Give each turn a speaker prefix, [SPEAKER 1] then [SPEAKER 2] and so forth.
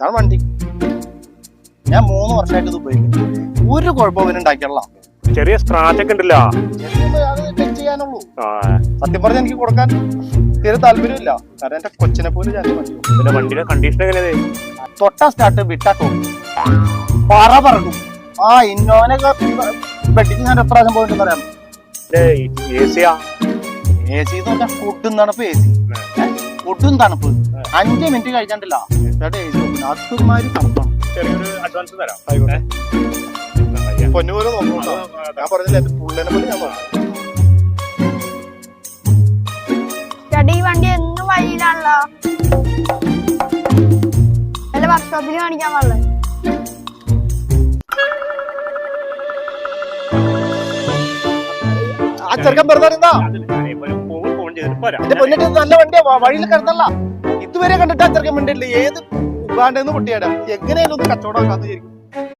[SPEAKER 1] ഇതാണ് വണ്ടി. ഞാൻ മൂന്ന് വർഷമായിട്ട് ഇത് ഉപയോഗിക്കുന്നു. ഒരു കുഴപ്പവും ഇവന് ഉണ്ടാക്കിയുള്ള
[SPEAKER 2] ചെറിയ സ്ക്രാച്ച് ഒക്കെ ഉണ്ടല്ലോ.
[SPEAKER 1] ചെയ്യാനുള്ളൂ. സത്യം പറഞ്ഞാൽ എനിക്ക് കൊടുക്കാൻ തീരെ താല്പര്യമില്ല കാരണം എന്റെ കൊച്ചിനെ പോലും ഞാൻ വണ്ടി കൊടുക്കും.
[SPEAKER 2] പിന്നെ വണ്ടിയുടെ കണ്ടീഷൻ എങ്ങനെയാ
[SPEAKER 1] തൊട്ട സ്റ്റാർട്ട് വിട്ടാ ടോപ്പ് പറ പറഞ്ഞു. ആ ഇന്നോനൊക്കെ പെട്ടിക്ക് ഞാൻ എപ്രാവശ്യം പോയിട്ട് പറയാം
[SPEAKER 2] എ സിയാ
[SPEAKER 1] എ സി എന്ന് പറഞ്ഞാൽ ഫുഡ് എന്നാണ് ഇപ്പൊ എ സി ഫുഡും തണുപ്പ്. അഞ്ച് മിനിറ്റ് കഴിക്കണ്ടല്ല അതുമാതിരി തണുപ്പാണ്.
[SPEAKER 2] ചെറിയൊരു അഡ്വാൻസ് തരാം.
[SPEAKER 1] പൊന്നുപോലെ നോക്കണോ ഞാൻ പറഞ്ഞില്ല എന്റെ പുള്ളിനെ പോലെ ഞാൻ നോക്കാം
[SPEAKER 3] ചേട്ടാ ഈ വണ്ടി എന്നും വഴിയിലാണല്ലോ. വല്ല വർക്ക്ഷോപ്പിൽ കാണിക്കാൻ പാടില്ലേ?
[SPEAKER 1] ആ ചെറുക്കൻ വെറുതെ
[SPEAKER 2] ചെയ്തിട്ട് പോരാ.
[SPEAKER 1] എന്റെ പൊന്നിട്ട് നല്ല വണ്ടിയാ വ- വഴിയിൽ കിടന്നല്ല. ഇതുവരെ കണ്ടിട്ട് അച്ചർക്കം വണ്ടിയില്ല ഏത് ഉഗാണ്ടെന്ന് പൊട്ടിയാടാ. എങ്ങനെയാലും ഒന്ന് കച്ചവടം ആക്കാന്ന്